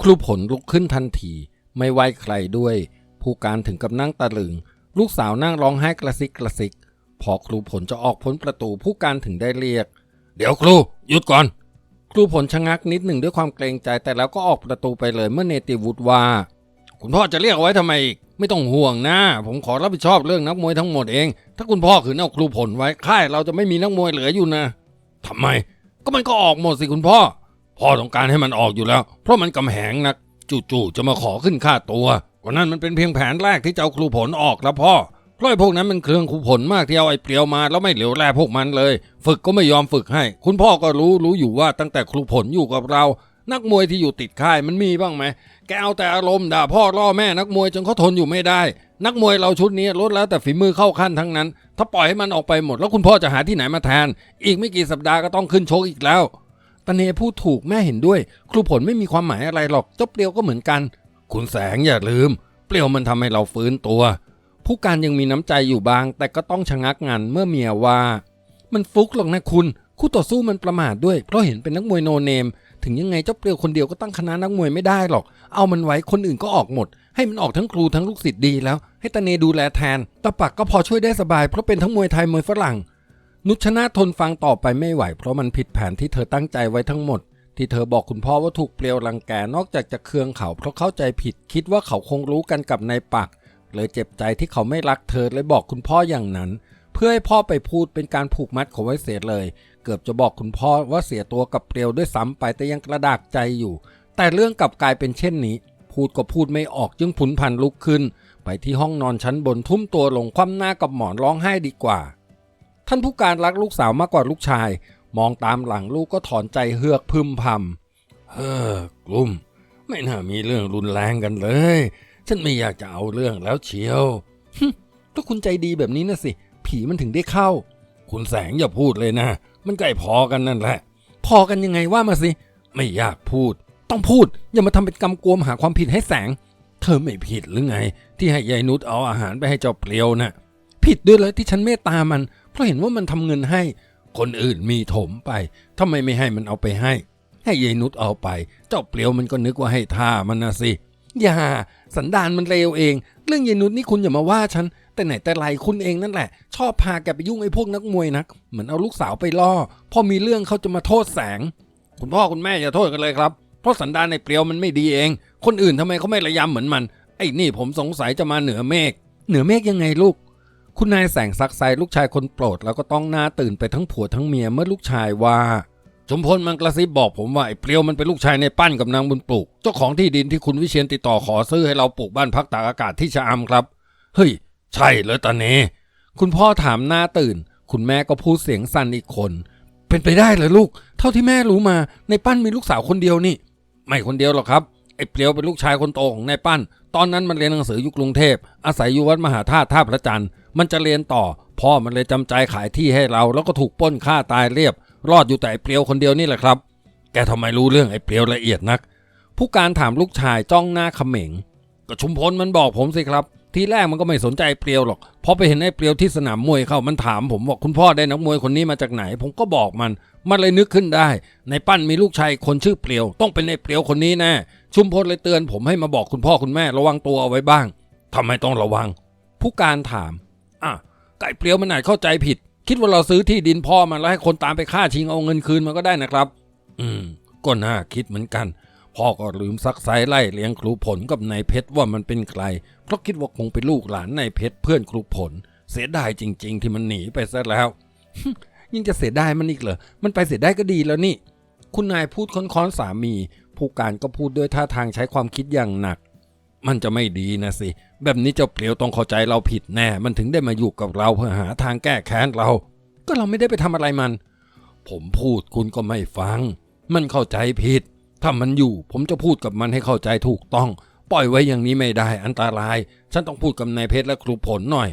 ครูผลลุกขึ้นทันที ไม่ไหวใครด้วย ผู้การถึงกับนั่งตะลึง ลูกสาวนั่งร้องไห้กระซิกกระซิก พอครูผลจะออกพ้นประตูผู้การถึงได้เรียก เดี๋ยวครูหยุดก่อน ครูผลชะงักนิดหนึ่งด้วยความเกรงใจแต่แล้วก็ออกประตูไปเลยเมื่อเนติวุฒิว่า คุณพ่อจะเรียกไว้ทำไมอีกไม่ต้องห่วงนะ ผมขอรับผิดชอบเรื่องนักมวยทั้งหมดเอง ถ้าคุณพ่อขืนเอาครูผลไว้ค่ายเราจะไม่มีนักมวยเหลืออยู่นะทำไม ก็มันก็ออกหมดสิคุณพ่อ พ่อต้องการให้มันออกอยู่แล้ว เพราะมันกำแหงนัก จู่ๆจะมาขอขึ้นค่าตัวก็นั่นมันเป็นเพียงแผนแรกที่จะเอาครูผลออกแล้วพ่อเพราะไอ้พวกนั้นมันเครื่องครูผลมากที่เอาไอ้เปลียวมาแล้วไม่เหลียวแลพวกมันเลย ฝึกก็ไม่ยอมฝึกให้ คุณพ่อก็รู้รู้อยู่ว่าตั้งแต่ครูผลอยู่กับเรา นักมวยที่อยู่ติดค่ายมันมีบ้างไหมแกเอาแต่อารมณ์ด่าพ่อล่อแม่นักมวยจนเขาทนอยู่ไม่ได้ นักมวยเราชุดนี้ลดแล้วแต่ฝีมือเข้าขั้นทั้งนั้น ถ้าปล่อยให้มันออกไปหมดแล้วคุณพ่อจะหาที่ไหนมาแทน อีกไม่กี่สัปดาห์ก็ต้องขึ้นชกอีกแล้ว ตาเนพูดถูกแม่เห็นด้วย ครูผลไม่มีความหมายอะไรหรอกเจ้าเปลียวก็เหมือนกัน คุณแสงอย่าลืม เปลียวมันทำให้เราฟื้นตัว ผู้การยังมีน้ำใจอยู่บาง แต่ก็ต้องชะงักงันเมื่อเมียว่า มันฟุกหรอกนะคุณคู่ต่อสู้มันประมาทด้วย เพราะเห็นเป็นนักมวยโนเนม ถึงยังไงเจ้าเปลียวคนเดียวก็ตั้งคณะนักมวยไม่ได้หรอก เอามันไว้คนอื่นก็ออกหมด ให้มันออกทั้งครูทั้งลูกศิษย์ดีแล้ว ให้ตาเนดูแลแทนตาปักก็พอช่วยได้สบายเพราะเป็นทั้งมวยไทยมวยฝรั่ง นุชนาทนฟังต่อไปไม่ไหว เพราะมันผิดแผนที่เธอตั้งใจไว้ทั้งหมด ที่เธอบอกคุณพ่อว่าถูกเปลียวรังแกนอกจากจะเคืองเขาเพราะเข้าใจผิด คิดว่าเขาคงรู้กันกับนายปักเลยเจ็บใจที่เขาไม่รักเธอเลยบอกคุณพ่ออย่างนั้น เพื่อให้พ่อไปพูดเป็นการผูกมัดเขาไว้เสียเลย เกือบจะบอกคุณพ่อว่าเสียตัวกับเปลียวด้วยซ้ำไปแต่ยังกระดากใจอยู่ แต่เรื่องกลับกลายเป็นเช่นนี้ พูดก็พูดไม่ออกจึงผุนพันลุกขึ้น ไปที่ห้องนอนชั้นบนทุ่มตัวลงคว่ำหน้ากับหมอนร้องไห้ดีกว่า ท่านผู้การรักลูกสาวมากกว่าลูกชาย มองตามหลังลูกก็ถอนใจเฮือกพึมพำเฮ้อกลุ่ม ไม่น่ามีเรื่องรุนแรงกันเลย ฉันไม่อยากจะเอาเรื่องแล้วเชียวฮึก็คุณใจดีแบบนี้นะสิ ผีมันถึงได้เข้า คุณแสงอย่าพูดเลยนะ มันใกล้พอกันนั่นแหละ พอกันยังไงว่ามาสิ ไม่อยากพูด ต้องพูด อย่ามาทำเป็นกำกวมหาความผิดให้แสง เธอไม่ผิดหรือไง ที่ให้ยายนุชเอาอาหารไปให้เจ้าเปลียวน่ะผิดด้วยเลยที่ฉันเมตตามัน เพราะเห็นว่ามันทำเงินให้ คนอื่นมีถมไปทำไมไม่ให้มันเอาไปให้ ให้ยายนุชเอาไป เจ้าเปลียวมันก็นึกว่าให้ท่ามันนะสิ อย่า สันดานมันเลวเอง เรื่องยายนุชนี่คุณอย่ามาว่าฉัน แต่ไหนแต่ไรคุณเองนั่นแหละ ชอบพาแกไปยุ่งไอ้พวกนักมวยนัก เหมือนเอาลูกสาวไปล่อ พอมีเรื่องเขาจะมาโทษแสง คุณพ่อคุณแม่อย่าโทษกันเลยครับ เพราะสันดานในเปลียวมันไม่ดีเอง คนอื่นทำไมเขาไม่ระยำเหมือนมัน ไอ้นี่ผมสงสัยจะมาเหนือเมฆ เหนือเมฆยังไงลูก คุณนายแสงซักไซลูกชายคนโปรด แล้วก็ต้องหน้าตื่นไปทั้งผัวทั้งเมียเมื่อลูกชายว่าสมพลมันกระซิบบอกผมว่าไอ้เปลียวมันเป็นลูกชายในปั้นกับนางบุญปลูก เจ้าของที่ดินที่คุณวิเชียนติดต่อขอซื้อให้เราปลูกบ้านพักตากอากาศที่ชะอำครับ เฮ้ย ใช่เหรอตาเนคุณพ่อถามหน้าตื่น คุณแม่ก็พูดเสียงสั่นอีกคน เป็นไปได้เหรอลูก เท่าที่แม่รู้มาในปั้นมีลูกสาวคนเดียวนี่ ไม่คนเดียวหรอกครับไอ้เปลียวเป็นลูกชายคนโตของนายปั้น ตอนนั้นมันเรียนหนังสืออยู่กรุงเทพอาศัยอยู่วัดมหาธาตุท่าพระจันทร์ มันจะเรียนต่อ พ่อมันเลยจำใจขายที่ให้เรา แล้วก็ถูกป้นฆ่าตายเรียบ รอดอยู่แต่ไอ้เปลียวคนเดียวนี่แหละครับ แกทำไมรู้เรื่องไอ้เปลียวละเอียดนัก ผู้การถามลูกชายจ้องหน้าเขม็งก็ชุมพลมันบอกผมสิครับ ทีแรกมันก็ไม่สนใจเปลียวหรอกพอไปเห็นไอ้เปลียวที่สนามมวยเข้ามันถามผมว่าคุณพ่อได้นักมวยคนนี้มาจากไหน ผมก็บอกมัน มันเลยนึกขึ้นได้ ในปั้นมีลูกชายคนชื่อเปลียว ต้องเป็นไอ้เปลียวคนนี้แน่ชุมพลเลยเตือนผมให้มาบอกคุณพ่อคุณแม่ระวังตัวเอาไว้บ้างทำไมต้องระวัง ผู้การถาม อะไก่เปลียวมันอาจเข้าใจผิด คิดว่าเราซื้อที่ดินพ่อมันแล้วให้คนตามไปฆ่าชิงเอาเงินคืนมันก็ได้นะครับ อืมก็น่าคิดเหมือนกัน พ่อก็ลืมซักไซไล่เลี้ยงครูผลกับนายเพชรว่ามันเป็นใคร เพราะคิดว่าคงเป็นลูกหลานนายเพชรเพื่อนครูผล เสียดายจริง ๆ ที่มันหนีไปซะแล้ว ยิ่งจะเสียดายมันอีกเหรอ มันไปเสียได้ก็ดีแล้วนี่ คุณนายพูดค้อนๆสามี ผู้การก็พูดด้วยท่าทางใช้ความคิดอย่างหนัก มันจะไม่ดีนะสิ แบบนี้เจ้าเปลียวต้องเข้าใจเราผิดแน่ มันถึงได้มาอยู่กับเราเพื่อหาทางแก้แค้นเรา ก็เราไม่ได้ไปทำอะไรมัน ผมพูดคุณก็ไม่ฟัง มันเข้าใจผิด ถ้ามันอยู่ ผมจะพูดกับมันให้เข้าใจถูกต้อง ปล่อยไว้อย่างนี้ไม่ได้อันตราย ฉันต้องพูดกับนายเพชรและครูผลหน่อย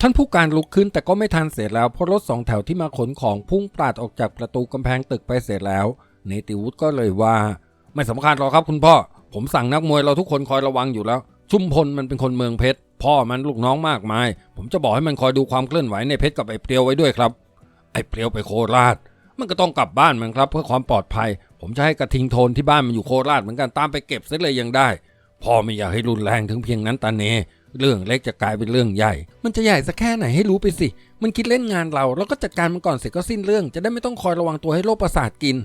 ท่านผู้การลุกขึ้นแต่ก็ไม่ทันเสร็จแล้วเพราะรถสองแถวที่มาขนของพุ่งปราดออกจากประตูกำแพงตึกไปเสร็จแล้วเนติวุฒิก็เลยว่า ไม่สำคัญหรอกครับคุณพ่อ ผมสั่งนักมวยเราทุกคนคอยระวังอยู่แล้ว ชุมพลมันเป็นคนเมืองเพชร พ่อมันลูกน้องมากมาย ผมจะบอกให้มันคอยดูความเคลื่อนไหวในเพชรกับไอ้เปรียวไว้ด้วยครับ ไอ้เปรียวไปโคราช มันก็ต้องกลับบ้านมันครับ เพื่อความปลอดภัย ผมจะให้กระทิงโทนที่บ้านมันอยู่โคราชเหมือนกันตามไปเก็บเสียเลยยังได้ พ่อไม่อยากให้รุนแรงถึงเพียงนั้นตาเนเรื่องเล็กจะกลายเป็นเรื่องใหญ่ มันจะใหญ่สักแค่ไหนให้รู้ไปสิ มันคิดเล่นงานเรา แล้วก็จัดการมันก่อนเสร็จก็สิ้นเรื่อง จะได้ไม่ต้องคอยระวังตัวให้โรคประสาทกิน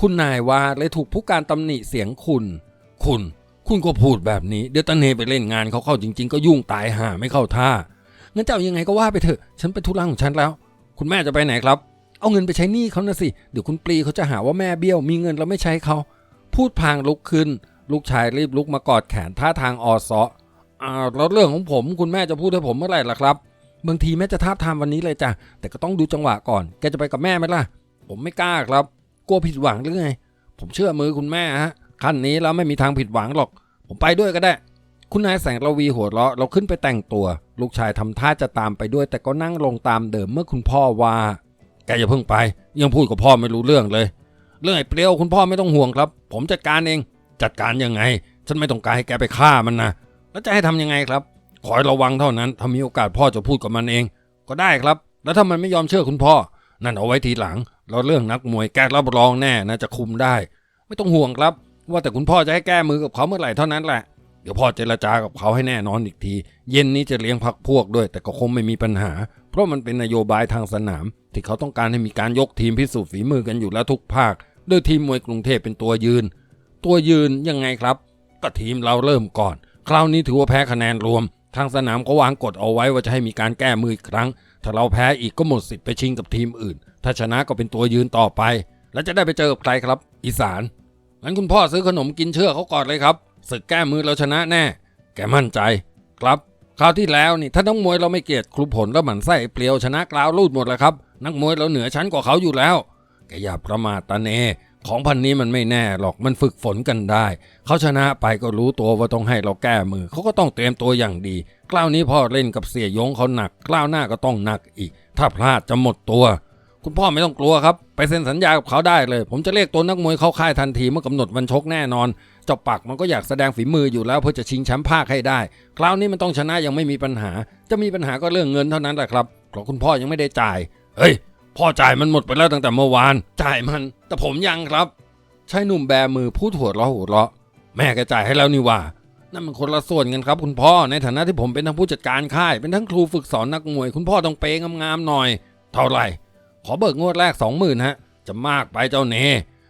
คุณนายว่าเลยถูกผู้การตำหนิเสียงคุณ คุณ คุณก็พูดแบบนี้ เดี๋ยวตาเนไปเล่นงานเขาเข้าจริง ๆ ก็ยุ่งตายห่าไม่เข้าท่า งั้นจะเอายังไงก็ว่าไปเถอะ ฉันไปธุระของฉันแล้ว คุณแม่จะไปไหนครับ เอาเงินไปใช้หนี้เขานะสิ เดี๋ยวคุณปลีเขาจะหาว่าแม่เบี้ยว มีเงินเราไม่ใช้เขา พูดพางลุกขึ้น ลูกชายรีบลุกมากอดแขนท่าทางออซออ่าแล้วเรื่องของผม คุณแม่จะพูดให้ผมเมื่อไหร่ล่ะครับบางทีแม่จะท้าบทามวันนี้เลยจ้ะ แต่ก็ต้องดูจังหวะก่อน แกจะไปกับแม่ไหมล่ะ ผมไม่กล้าครับ กลัวผิดหวังหรือไง ผมเชื่อมือคุณแม่ฮะ ขั้นนี้แล้วไม่มีทางผิดหวังหรอก ผมไปด้วยก็ได้ คุณนายแสงระวีหัวเราะเราขึ้นไปแต่งตัว ลูกชายทำท่าจะตามไปด้วย แต่ก็นั่งลงตามเดิมเมื่อคุณพ่อว่า แกอย่าเพิ่งไป ยังพูดกับพ่อไม่รู้เรื่องเลย เรื่องไอ้เปรี้ยวคุณพ่อไม่ต้องห่วงครับ ผมจัดการเอง จัดการยังไง ฉันไม่ต้องการให้แกไปฆ่ามันนะแล้วจะให้ทำยังไงครับคอยระวังเท่านั้นถ้ามีโอกาสพ่อจะพูดกับมันเอง ก็ได้ครับ แล้วถ้ามันไม่ยอมเชื่อคุณพ่อ นั่นเอาไว้ทีหลังแล้วเรื่องนักมวยแกรับรองแน่นะจะคุมได้ ไม่ต้องห่วงครับ ว่าแต่คุณพ่อจะให้แก้มือกับเขาเมื่อไหร่เท่านั้นแหละ เดี๋ยวพ่อเจรจากับเขาให้แน่นอนอีกที เย็นนี้จะเลี้ยงพักพวกด้วย แต่ก็คงไม่มีปัญหา เพราะมันเป็นนโยบายทางสนาม ที่เขาต้องการให้มีการยกทีมพิสูจน์ฝีมือกันอยู่แล้วทุกภาค โดยทีมมวยกรุงเทพเป็นตัวยืน ตัวยืนยังไงครับ ก็ทีมเราเริ่มก่อน คราวนี้ถือว่าแพ้คะแนนรวม ทางสนามก็วางกฎเอาไว้ว่าจะให้มีการแก้มืออีกครั้ง ถ้าเราแพ้อีกก็หมดสิทธิ์ไปชิงกับทีมอื่น ถ้าชนะก็เป็นตัวยืนต่อไป แล้วจะได้ไปเจอกับใครครับ อีสาน งั้นคุณพ่อซื้อขนมกินเชื่อเขาก่อนเลยครับศึกแก้มือเราชนะแน่ แกมั่นใจ ครับ คราวที่แล้วนี่ถ้านักมวยเราไม่เกียดครูผลแล้วหมั่นไส้เปลียวชนะกล่าวลูดหมดแล้วครับ นักมวยเราเหนือชั้นกว่าเขาอยู่แล้ว แกอย่าประมาทตาเน ของพันนี้มันไม่แน่หรอกมันฝึกฝนกันได้ เขาชนะไปก็รู้ตัวว่าต้องให้เราแก้มือเขาก็ต้องเตรียมตัวอย่างดีคราวนี้พ่อเล่นกับเสียยงเขาหนักคราวหน้าก็ต้องหนักอีก ถ้าพลาดจะหมดตัว คุณพ่อไม่ต้องกลัวครับ ไปเซ็นสัญญากับเขาได้เลย ผมจะเรียกตัวนักมวยเข้าค่ายทันทีเมื่อกำหนดวันชกแน่นอนเจ้าปักมันก็อยากแสดงฝีมืออยู่แล้วเพื่อจะชิงแชมป์ภาคให้ได้ คราวนี้มันต้องชนะยังไม่มีปัญหา จะมีปัญหาก็เรื่องเงินเท่านั้นแหละครับเพราะคุณพ่อยังไม่ได้จ่าย เฮ้ย พ่อจ่ายมันหมดไปแล้วตั้งแต่เมื่อวาน จ่ายมัน แต่ผมยังครับชายหนุ่มแบมือพูดหัวเราะหัวเราะ แม่แกจ่ายให้แล้วนี่ว่านั่นมันคนละส่วนกันครับ คุณพ่อในฐานะที่ผมเป็นทั้งผู้จัดการค่าย เป็นทั้งครูฝึกสอนนักมวย คุณพ่อต้องเปย์งามๆหน่อย เท่าไหร่ ขอเบิกงวดแรกสองหมื่นฮะ จะมากไปเจ้าเน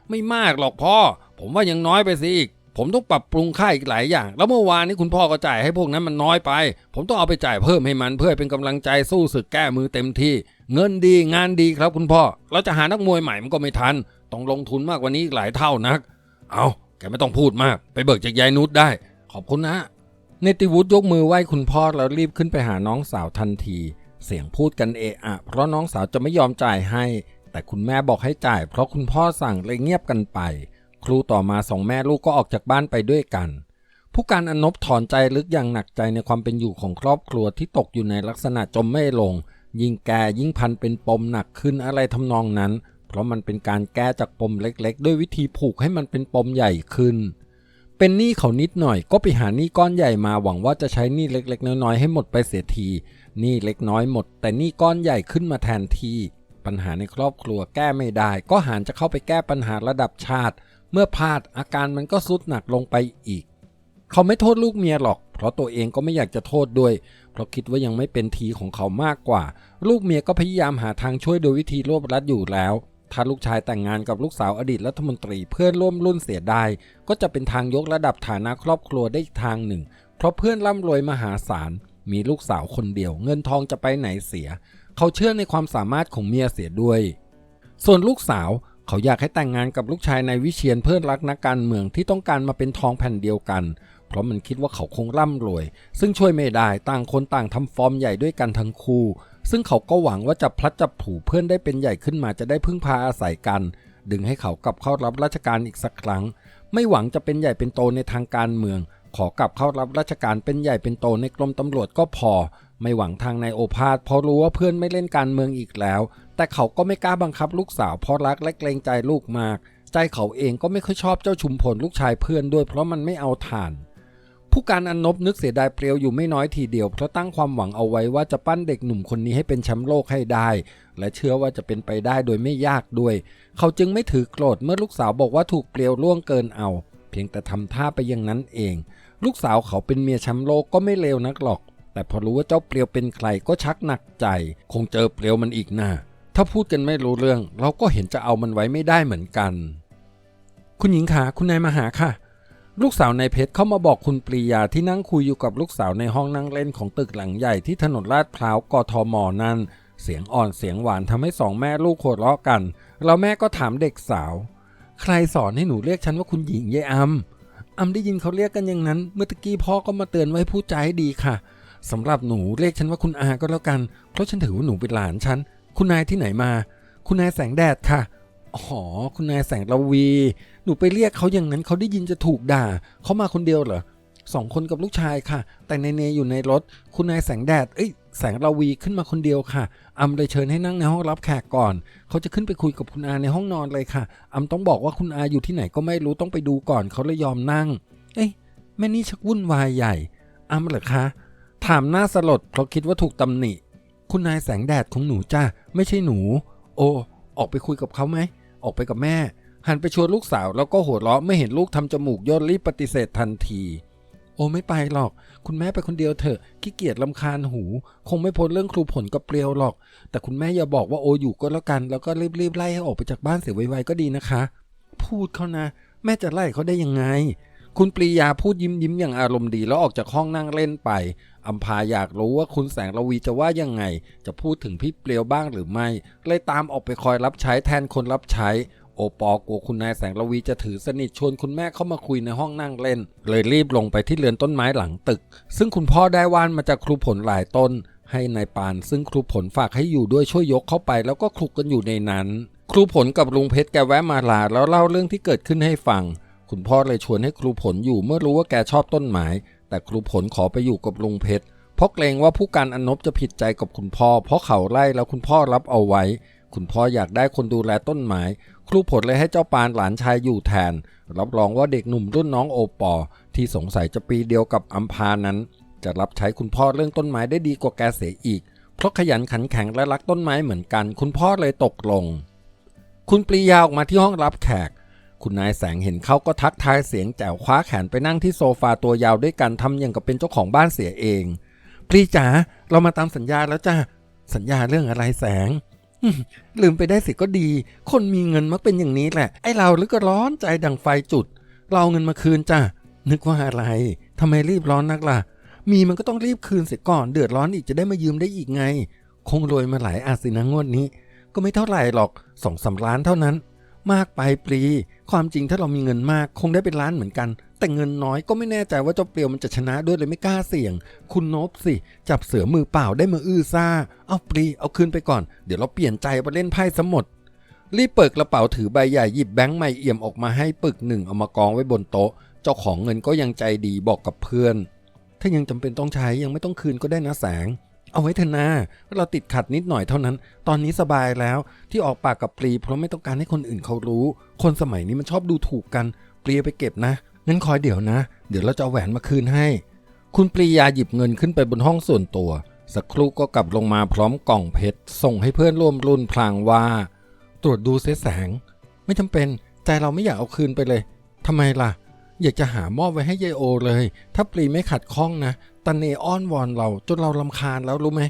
ไม่มากหรอกพ่อ ผมว่ายังน้อยไปสิอีก ผมต้องปรับปรุงค่ายอีกหลายอย่าง แล้วเมื่อวานนี้คุณพ่อก็จ่ายให้พวกนั้นมันน้อยไป ผมต้องเอาไปจ่ายเพิ่มให้มันเพื่อเป็นกำลังใจสู้ศึกแก้มือเต็มที่ เงินดีงานดีครับคุณพ่อ เราจะหานักมวยใหม่มันก็ไม่ทัน ต้องลงทุนมากกว่านี้อีกหลายเท่านัก เอาแกไม่ต้องพูดมาก ไปเบิกจากยายนุชได้ ขอบคุณนะเนติวุฒิยกมือไหว้คุณพ่อแล้วรีบขึ้นไปหาน้องสาวทันที เสียงพูดกันเอะอะเพราะน้องสาวจะไม่ยอมจ่ายให้ แต่คุณแม่บอกให้จ่าย เพราะคุณพ่อสั่งเลยเงียบกันไป ครูต่อมาสองแม่ลูกก็ออกจากบ้านไปด้วยกัน ผู้การอนบถอนใจลึกอย่างหนักใจในความเป็นอยู่ของครอบครัวที่ตกอยู่ในลักษณะจมไม่ลง ยิ่งแก่ยิ่งพันเป็นปมหนักขึ้นอะไรทำนองนั้น เพราะมันเป็นการแก้จากปมเล็ก ๆ ด้วยวิธีผูกให้มันเป็นปมใหญ่ขึ้นเป็นหนี้เขานิดหน่อยก็ไปหาหนี้ก้อนใหญ่มาหวังว่าจะใช้หนี้เล็ก ๆ น้อยๆให้หมดไปเสียที นี้เล็กน้อยหมด แต่นี้ก้อนใหญ่ขึ้นมาแทนที่ ปัญหาในครอบครัวแก้ไม่ได้ ก็หารจะเข้าไปแก้ปัญหาระดับชาติ เมื่อพลาดอาการมันก็สุดหนักลงไปอีก เขาไม่โทษลูกเมียหรอก เพราะตัวเองก็ไม่อยากจะโทษด้วย เพราะคิดว่ายังไม่เป็นทีของเขามากกว่า ลูกเมียก็พยายามหาทางช่วยโดยวิธีรวบรัดอยู่แล้วถ้าลูกชายแต่งงานกับลูกสาวอดีตรัฐมนตรีเพื่อนร่วมรุ่นเสียได้ก็จะเป็นทางยกระดับฐานะครอบครัวได้อีกทางหนึ่ง เพราะเพื่อนร่ำรวยมหาศาล มีลูกสาวคนเดียว เงินทองจะไปไหนเสีย เขาเชื่อในความสามารถของเมียเสียด้วย ส่วนลูกสาวเขาอยากให้แต่งงานกับลูกชายนายวิเชียนเพื่อนรักนักการเมืองที่ต้องการมาเป็นทองแผ่นเดียวกัน เพราะมันคิดว่าเขาคงร่ำรวย ซึ่งช่วยไม่ได้ต่างคนต่างทำฟอร์มใหญ่ด้วยกันทั้งคู่ ซึ่งเขาก็หวังว่าจะพลัดจับผูเพื่อนได้เป็นใหญ่ขึ้นมาจะได้พึ่งพาอาศัยกัน ดึงให้เขากลับเข้ารับราชการอีกสักครั้ง ไม่หวังจะเป็นใหญ่เป็นโตในทางการเมือง ขอกลับเข้ารับราชการเป็นใหญ่เป็นโตในกรมตำรวจก็พอ ไม่หวังทางนายโอภาสเพราะรู้ว่าเพื่อนไม่เล่นการเมืองอีกแล้ว แต่เขาก็ไม่กล้าบังคับลูกสาวเพราะรักและเกรงใจลูกมาก ใจเขาเองก็ไม่ค่อยชอบเจ้าชุมพลลูกชายเพื่อนด้วย เพราะมันไม่เอาฐาน ผู้การอนนบนึกเสียดายเปรียวอยู่ไม่น้อยทีเดียวเพราะตั้งความหวังเอาไว้ว่าจะปั้นเด็กหนุ่มคนนี้ให้เป็นแชมป์โลกให้ได้ และเชื่อว่าจะเป็นไปได้โดยไม่ยากด้วย เขาจึงไม่ถือโกรธเมื่อลูกสาวบอกว่าถูกเปรียวล่วงเกินเอาเพียงแต่ทำท่าไปอย่างนั้นเอง ลูกสาวเขาเป็นเมียแชมป์โลกก็ไม่เลวนักหรอก แต่พอรู้ว่าเจ้าเปรียวเป็นใครก็ชักหนักใจ คงเจอเปรียวมันอีกนะถ้าพูดกันไม่รู้เรื่อง เราก็เห็นจะเอามันไว้ไม่ได้เหมือนกัน คุณหญิงขาคุณนายมาหาค่ะ ลูกสาวนายเพชรเข้ามาบอกคุณปรียาที่นั่งคุยอยู่กับลูกสาวในห้องนั่งเล่นของตึกหลังใหญ่ที่ถนนลาดพร้าวกทมนั่น เสียงอ่อนเสียงหวานทำให้สองแม่ลูกหัวเราะกัน แล้วแม่ก็ถามเด็กสาว ใครสอนให้หนูเรียกฉันว่าคุณหญิงยายอำ อำได้ยินเขาเรียกกันอย่างนั้น เมื่อตะกี้พ่อก็มาเตือนไว้พูดใจให้ดีค่ะสำหรับหนูเรียกฉันว่าคุณอาก็แล้วกัน เพราะฉันถือว่าหนูเป็นหลานฉัน คุณนายที่ไหนมา คุณนายแสงแดดค่ะ อ๋อ คุณนายแสงระวี หนูไปเรียกเขาอย่างนั้นเขาได้ยินจะถูกด่า เขามาคนเดียวเหรอสองคนกับลูกชายค่ะ แต่ในเนอยู่ในรถ คุณนายแสงแดด เอ้ย แสงระวีขึ้นมาคนเดียวค่ะอำเลยเชิญให้นั่งในห้องรับแขกก่อน เขาจะขึ้นไปคุยกับคุณอาในห้องนอนเลยค่ะอำต้องบอกว่าคุณอาอยู่ที่ไหนก็ไม่รู้ต้องไปดูก่อน เขาเลยยอมนั่ง เอ้ยแม่นี่ชักวุ่นวายใหญ่อำเหรอคะ ถามหน้าสลดเพราะคิดว่าถูกตำหนิ คุณนายแสงแดดของหนูจ้าไม่ใช่หนู โอออกไปคุยกับเขาไหม ออกไปกับแม่ หันไปชวนลูกสาวแล้วก็หัวเราะไม่เห็นลูกทำจมูกย่นรีบปฏิเสธทันที โอไม่ไปหรอก คุณแม่ไปคนเดียวเถอะขี้เกียจลำคาญหู คงไม่พ้นเรื่องครูผลกับเปรียวหรอก แต่คุณแม่อย่าบอกว่าโออยู่ก็แล้วกัน แล้วก็รีบๆไล่ให้ออกไปจากบ้านเสียไวๆก็ดีนะคะ พูดเขานะ แม่จะไล่เขาได้ยังไง คุณปรียาพูดยิ้มยิ้มอย่างอารมณ์ดีแล้วออกจากห้องนั่งเล่นไปอัมพาอยากรู้ว่าคุณแสงระวีจะว่ายังไง จะพูดถึงพี่เปลียวบ้างหรือไม่เลยตามออกไปคอยรับใช้แทนคนรับใช้ โอปอกลัวคุณนายแสงระวีจะถือสนิทชวนคุณแม่เข้ามาคุยในห้องนั่งเล่น เลยรีบลงไปที่เรือนต้นไม้หลังตึก ซึ่งคุณพ่อได้ว่านมาจากครูผลหลายต้น ให้นายปานซึ่งครูผลฝากให้อยู่ด้วยช่วยยกเข้าไปแล้วก็คลุกกันอยู่ในนั้น ครูผลกับลุงเพชรแกแวะมาลาแล้วเล่าเรื่องที่เกิดขึ้นให้ฟัง คุณพ่อเลยชวนให้ครูผลอยู่เมื่อรู้ว่าแกชอบต้นไม้แต่ครูผลขอไปอยู่กับลุงเพชรเพราะเกรงว่าผู้การอนนบจะผิดใจกับคุณพ่อ เพราะเขาไล่แล้วคุณพ่อรับเอาไว้ คุณพ่ออยากได้คนดูแลต้นไม้ ครูผลเลยให้เจ้าปานหลานชายอยู่แทน รับรองว่าเด็กหนุ่มรุ่นน้องโอปอ ที่สงสัยจะปีเดียวกับอัมพานั้น จะรับใช้คุณพ่อเรื่องต้นไม้ได้ดีกว่าแกเสียอีก เพราะขยันขันแข็งและรักต้นไม้เหมือนกัน คุณพ่อเลยตกลง คุณปรียาออกมาที่ห้องรับแขก คุณนายแสงเห็นเขาก็ทักทายเสียงแจ๋วคว้าแขนไปนั่งที่โซฟาตัวยาวด้วยกันทำอย่างกับเป็นเจ้าของบ้านเสียเอง ปรีจ๋าเรามาตามสัญญาแล้วจ้าสัญญาเรื่องอะไรแสง ลืมไปได้สิก็ดี คนมีเงินมักเป็นอย่างนี้แหละ ไอ้เราหรือก็ร้อนใจดังไฟจุด เราเอาเงินมาคืนจ้านึกว่าอะไรทำไมรีบร้อนนักล่ะ มีมันก็ต้องรีบคืนเสียก่อน เดือดร้อนอีกจะได้มายืมได้อีกไง คงรวยมาหลายอาสินะงวดนี้ ก็ไม่เท่าไหร่หรอกสองสาล้านเท่านั้น มากไปปรี ความจริงถ้าเรามีเงินมากคงได้เป็นล้านเหมือนกัน แต่เงินน้อยก็ไม่แน่ใจว่าเจ้าเปรียวมันจะชนะด้วยเลยไม่กล้าเสี่ยง คุณนบสิ จับเสือมือเปล่าได้มาอื้อซ่า เอาปรีเอาคืนไปก่อน เดี๋ยวเราเปลี่ยนใจมาเล่นไพ่ซะหมดรีบเปิดกระเป๋าถือใบใหญ่หยิบแบงค์ใหม่เอี่ยมออกมาให้ปึกหนึ่งเอามากองไว้บนโต๊ะ เจ้าของเงินก็ยังใจดีบอกกับเพื่อน ถ้ายังจำเป็นต้องใช้ยังไม่ต้องคืนก็ได้นะแสง เอาไว้เถอะนาเราติดขัดนิดหน่อยเท่านั้น ตอนนี้สบายแล้วที่ออกปากกับปรีเพราะไม่ต้องการให้คนอื่นเขารู้ คนสมัยนี้มันชอบดูถูกกันปรีไปเก็บนะงั้นคอยเดี๋ยวนะ เดี๋ยวเราจะเอาแหวนมาคืนให้ คุณปรียาหยิบเงินขึ้นไปบนห้องส่วนตัว สักครู่ก็กลับลงมาพร้อมกล่องเพชรส่งให้เพื่อนร่วมรุ่นพลางว่า ตรวจดูเสแสง ไม่จำเป็นใจเราไม่อยากเอาคืนไปเลยทำไมล่ะ อยากจะหามอบไว้ให้ยายโอเลย ถ้าปรีไม่ขัดข้องนะ ตาเนอ้อนวอนเราจนเราลำคาญแล้วรู้ไหม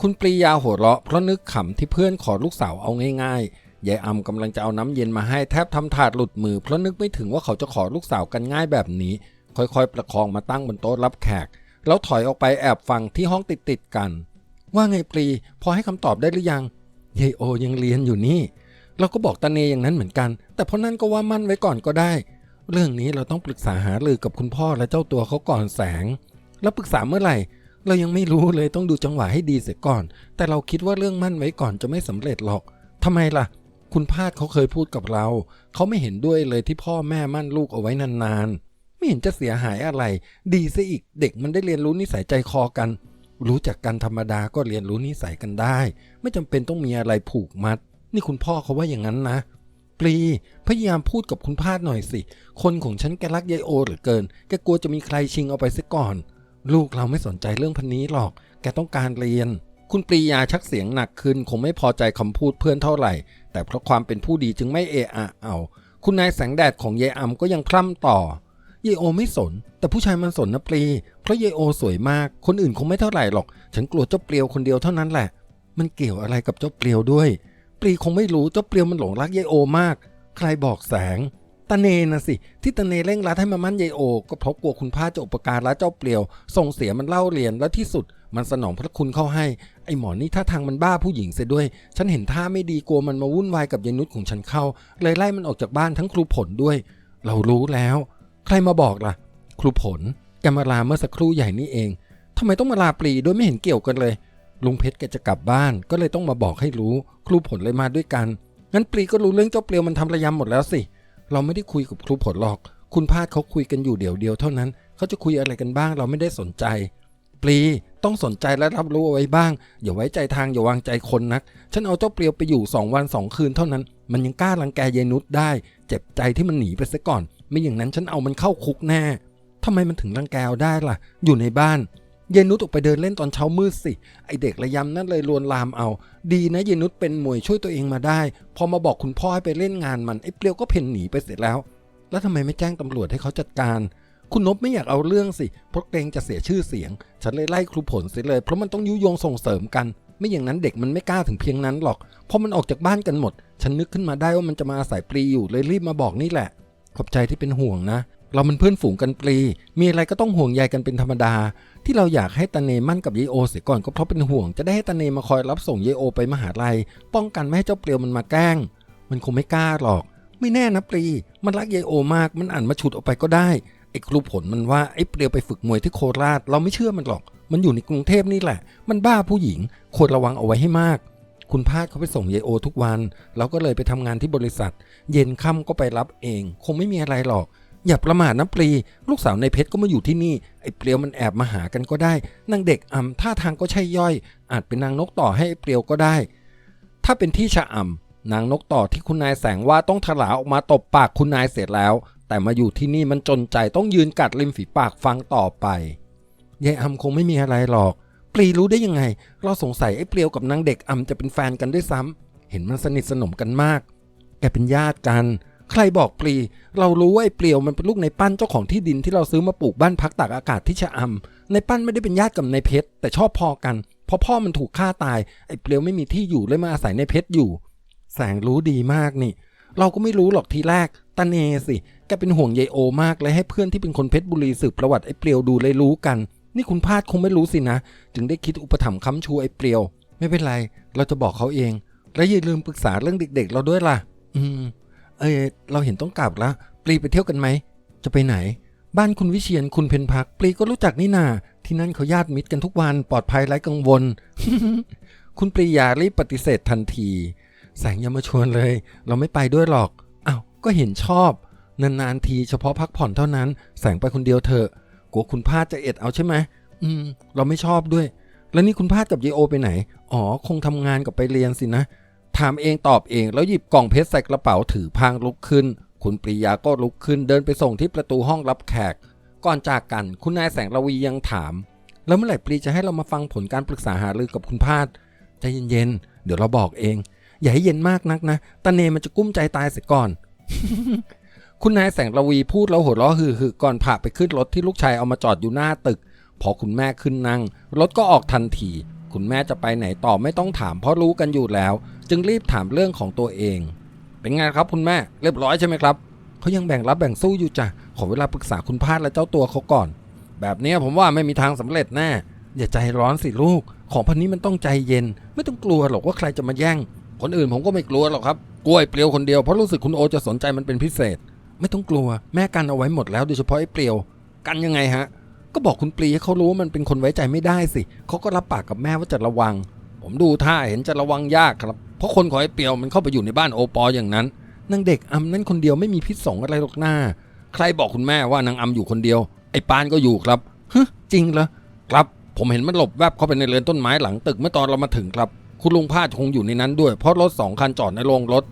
คุณปรียาหัวเราะเพราะนึกขำที่เพื่อนขอลูกสาวเอาง่ายๆ ยายอำกำลังจะเอาน้ำเย็นมาให้แทบทำถาดหลุดมือเพราะนึกไม่ถึงว่าเขาจะขอลูกสาวกันง่ายแบบนี้ ค่อยๆ ประคองมาตั้งบนโต๊ะรับแขก แล้วถอยออกไปแอบฟังที่ห้องติดๆกัน ว่าไงปรีพอให้คำตอบได้หรือยังยายโอยังเรียนอยู่นี่ เราก็บอกตาเนอย่างนั้นเหมือนกัน แต่เพราะนั่นก็ว่ามั่นไว้ก่อนก็ได้ เรื่องนี้เราต้องปรึกษาหารือกับคุณพ่อและเจ้าตัวเขาก่อนแสง แล้วปรึกษาเมื่อไหร่ เรายังไม่รู้เลยต้องดูจังหวะให้ดีเสียก่อน แต่เราคิดว่าเรื่องมั่นไว้ก่อนจะไม่สำเร็จหรอกทำไมล่ะ คุณพาดเขาเคยพูดกับเรา เขาไม่เห็นด้วยเลยที่พ่อแม่มั่นลูกเอาไว้นานๆ ไม่เห็นจะเสียหายอะไร ดีซะอีกเด็กมันได้เรียนรู้นิสัยใจคอกัน รู้จักกันธรรมดาก็เรียนรู้นิสัยกันได้ ไม่จำเป็นต้องมีอะไรผูกมัด นี่คุณพ่อเขาว่าอย่างนั้นนะปปรีพยายามพูดกับคุณพาดหน่อยสิ คนของฉันแกรักยายโอเหลือเกิน แกกลัวจะมีใครชิงเอาไปซะก่อน ลูกเราไม่สนใจเรื่องพันนี้หรอก แกต้องการเรียน คุณปรียาชักเสียงหนักขึ้น คงไม่พอใจคำพูดเพื่อนเท่าไหร่ แต่เพราะความเป็นผู้ดีจึงไม่เอะอะเอา คุณนายแสงแดดของยายอำก็ยังพร่ำต่อยายโอไม่สน แต่ผู้ชายมันสนนะปรี เพราะยายโอสวยมาก คนอื่นคงไม่เท่าไหร่หรอก ฉันกลัวเจ้าเปลียวคนเดียวเท่านั้นแหละ มันเกี่ยวอะไรกับเจ้าเปลียวด้วย ปรีคงไม่รู้เจ้าเปลียวมันหลงรักยายโอมาก ใครบอกแสง ตาเนนะสิ ที่ตาเนเร่งรัดให้มามั่นยายโอ ก็เพราะกลัวคุณพาจะอุปการละเจ้าเปลียวส่งเสียมันเล่าเรียนและที่สุด มันสนองพระคุณเข้าให้ ไอหมอนี่ท่าทางมันบ้าผู้หญิงเสียด้วย ฉันเห็นท่าไม่ดีกลัวมันมาวุ่นวายกับยายนุชของฉันเข้า เลยไล่มันออกจากบ้านทั้งครูผลด้วย เรารู้แล้ว ใครมาบอกล่ะ ครูผลแกมาลาเมื่อสักครู่ใหญ่นี่เองทำไมต้องมาลาปรีโดยไม่เห็นเกี่ยวกันเลยลุงเพชรแกจะกลับบ้านก็เลยต้องมาบอกให้รู้ ครูผลเลยมาด้วยกันงั้นปรีก็รู้เรื่องเจ้าเปลียวมันทำระยำหมดแล้วสิ เราไม่ได้คุยกับครูผลหรอก คุณพาดเขาคุยกันอยู่เดียวเดียวเท่านั้น เขาจะคุยอะไรกันบ้าง เราไม่ได้สนใจ ปลีต้องสนใจและรับรู้เอาไว้บ้าง อย่าไว้ใจทางอย่าวางใจคนนัก ฉันเอาเจ้าเปลียวไปอยู่สองวันสองคืนเท่านั้น มันยังกล้ารังแกเยนุษได้ เจ็บใจที่มันหนีไปซะก่อน ไม่อย่างนั้นฉันเอามันเข้าคุกแน่ทำไมมันถึงรังแกเอาได้ล่ะ อยู่ในบ้าน เยนุษออกไปเดินเล่นตอนเช้ามืดสิ ไอเด็กระยำนั่นเลยลวนลามเอา ดีนะเยนุษเป็นมวยช่วยตัวเองมาได้ พอมาบอกคุณพ่อให้ไปเล่นงานมันไอเปลียวก็เพ่นหนีไปเสร็จแล้ว แล้วทำไมไม่แจ้งตำรวจให้เขาจัดการ คุณนบไม่อยากเอาเรื่องสิ เพราะเกรงจะเสียชื่อเสียง ฉันเลยไล่ครูผลเสียเลย เพราะมันต้องยุยงส่งเสริมกัน ไม่อย่างนั้นเด็กมันไม่กล้าถึงเพียงนั้นหรอก เพราะมันออกจากบ้านกันหมด ฉันนึกขึ้นมาได้ว่ามันจะมาอาศัยปรีอยู่เลยรีบมาบอกนี่แหละ ขอบใจที่เป็นห่วงนะ เรามันเพื่อนฝูงกันปรี มีอะไรก็ต้องห่วงใยกันเป็นธรรมดา ที่เราอยากให้ตาเนมั่นกับยายโอเสียก่อนก็เพราะเป็นห่วง จะได้ให้ตาเนมาคอยรับส่งยายโอไปมหาลัย ป้องกันไม่ให้เจ้าเปลียวมันมาแกล้ง มันคงไม่กล้าหรอก ไม่แน่นะปรี มันรักยายโอมาก มันอ่านมาฉุดออกไปก็ได้ ไอ้ครูผลมันว่าไอ้เปลียวไปฝึกมวยที่โคราช เราไม่เชื่อมันหรอก มันอยู่ในกรุงเทพนี่แหละ มันบ้าผู้หญิง ควรระวังเอาไว้ให้มากคุณพาดเขาไปส่งยายโอทุกวัน เราก็เลยไปทำงานที่บริษัท เย็นค่ำก็ไปรับเอง คงไม่มีอะไรหรอก อย่าประมาทนะปรี ลูกสาวในเพชรก็มาอยู่ที่นี่ ไอ้เปลียวมันแอบมาหากันก็ได้ นางเด็กอ่ำท่าทางก็ใช่ย่อย อาจเป็นนางนกต่อให้ไอ้เปลียวก็ได้ ถ้าเป็นที่ชะอ่ำนางนกต่อที่คุณนายแสงว่าต้องถลาออกมาตบปากคุณนายเสร็จแล้ว แต่มาอยู่ที่นี่มันจนใจต้องยืนกัดริมฝีปากฟังต่อไปยายอ่ำคงไม่มีอะไรหรอก ปรีรู้ได้ยังไง เราสงสัยไอ้เปลียวกับนางเด็กอ่ำจะเป็นแฟนกันด้วยซ้ำเห็นมันสนิทสนมกันมาก แกเป็นญาติกัน ใครบอกปรีเรารู้ว่าไอ้เปลียวมันเป็นลูกในปั้นเจ้าของที่ดินที่เราซื้อมาปลูกบ้านพักตากอากาศที่ชะอำในปั้นไม่ได้เป็นญาติกับในเพชรแต่ชอบพอกัน เพราะพ่อมันถูกฆ่าตายไอ้เปลียวไม่มีที่อยู่เลยมาอาศัยในเพชรอยู่ แสงรู้ดีมากนี่ เราก็ไม่รู้หรอกทีแรกตาเนสิแกเป็นห่วงยายโอมากเลยให้เพื่อนที่เป็นคนเพชรบุรีสืบประวัติไอ้เปลียวดูเลยรู้กัน นี่คุณพาดคงไม่รู้สินะ จึงได้คิดอุปถัมภ์ค้ำชูไอ้เปลียว ไม่เป็นไร เราจะบอกเขาเอง และอย่าลืมปรึกษาเรื่องเด็ก ๆ เราด้วยล่ะ อืม เออเราเห็นต้องกลับละปลีไปเที่ยวกันไหม จะไปไหน บ้านคุณวิเชียนคุณเพนพักปลีก็รู้จักนี่นา ที่นั่นเขาญาติมิตรกันทุกวันปลอดภัยไร้กังวล คุณปรียารีบปฏิเสธทันที แสงยามาชวนเลย เราไม่ไปด้วยหรอกอ้าวก็เห็นชอบ นานๆทีเฉพาะพักผ่อนเท่านั้น แสงไปคนเดียวเถอะกลัวคุณพาดจะเอ็ดเอาใช่ไหมอืม เราไม่ชอบด้วย แล้วนี่คุณพาดกับเยโอไปไหน อ๋อ คงทำงานกับไปเรียนสินะ ถามเองตอบเองแล้วหยิบกล่องเพชรใส่กระเป๋าถือพางลุกขึ้น คุณปรียาก็ลุกขึ้นเดินไปส่งที่ประตูห้องรับแขก ก่อนจากกันคุณนายแสงระวียังถาม แล้วเมื่อไหร่ปรีจะให้เรามาฟังผลการปรึกษาหารือกับคุณพาดใจเย็นๆเดี๋ยวเราบอกเอง อย่าให้เย็นมากนักนะตาเนมันจะกุ้มใจตายเสียก่อน คุณนายแสงระวีพูดแล้วหัวเราะฮือๆก่อนพาไปขึ้นรถที่ลูกชายเอามาจอดอยู่หน้าตึก พอคุณแม่ขึ้นนั่งรถก็ออกทันที คุณแม่จะไปไหนต่อไม่ต้องถามเพราะรู้กันอยู่แล้ว จึงรีบถามเรื่องของตัวเอง เป็นไงครับคุณแม่เรียบร้อยใช่ไหมครับเขายังแบ่งรับแบ่งสู้อยู่จ้ะขอเวลาปรึกษาคุณพาดและเจ้าตัวเขาก่อน แบบนี้ผมว่าไม่มีทางสำเร็จแน่อย่าใจร้อนสิลูก ของพันนี้มันต้องใจเย็น ไม่ต้องกลัวหรอกว่าใครจะมาแย่ง คนอื่นผมก็ไม่กลัวหรอกครับกลัวไอ้เปลียวคนเดียวเพราะรู้สึกคุณโอจะสนใจมันเป็นพิเศษ ไม่ต้องกลัวแม่กันเอาไว้หมดแล้วโดยเฉพาะไอ้เปลียว กันยังไงฮะ ก็บอกคุณปลีให้เขารู้ว่ามันเป็นคนไว้ใจไม่ได้สิเขาก็รับปากกับแม่ว่าจะระวัง ผมดูท่าเห็นจะระวังยากครับ เพราะคนของไอ้เปียวมันเข้าไปอยู่ในบ้านโอปออย่างนั้นนางเด็กอำนั่นคนเดียวไม่มีพิษสงอะไรหรอกหน้า ใครบอกคุณแม่ว่านางอำอยู่คนเดียว ไอ้ปานก็อยู่ครับฮะจริงเหรอครับ ผมเห็นมันหลบแวบเข้าไปในเรือนต้นไม้หลังตึกเมื่อตอนเรามาถึงครับ คุณลุงพาดคงอยู่ในนั้นด้วย เพราะรถสองคันจอดในโรงรถ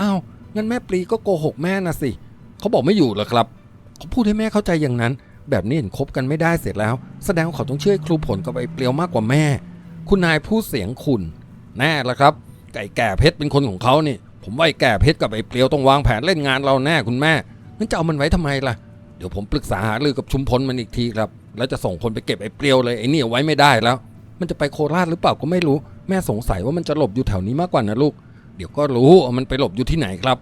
อ้าวงั้นแม่ปลีก็โกหกแม่นะสิเขาบอกไม่อยู่เหรอครับเขาพูดให้แม่เข้าใจอย่างนั้น แบบนี้เห็นคบกันไม่ได้เสร็จแล้ว แสดงว่าเขาต้องเชื่อครูผลกับไอ้เปลียวมากกว่าแม่ คุณนายพูดเสียงขุนแน่ละครับ ไก่แก่เพชรเป็นคนของเขานี่ ผมว่าไอ้แก่เพชรกับไอ้เปลียวต้องวางแผนเล่นงานเราแน่คุณแม่งั้นจะเอามันไว้ทำไมล่ะ เดี๋ยวผมปรึกษาหารือกับชุมพลมันอีกทีครับ แล้วจะส่งคนไปเก็บไอ้เปลียวเลยไอ้นี่เอาไว้ไม่ได้แล้ว มันจะไปโคราชหรือเปล่าก็ไม่รู้ แม่สงสัยว่ามันจะหลบอยู่แถวนี้มากกว่านะลูก เดี๋ยวก็รู้ว่ามันไปหลบอยู่ที่ไหนครับ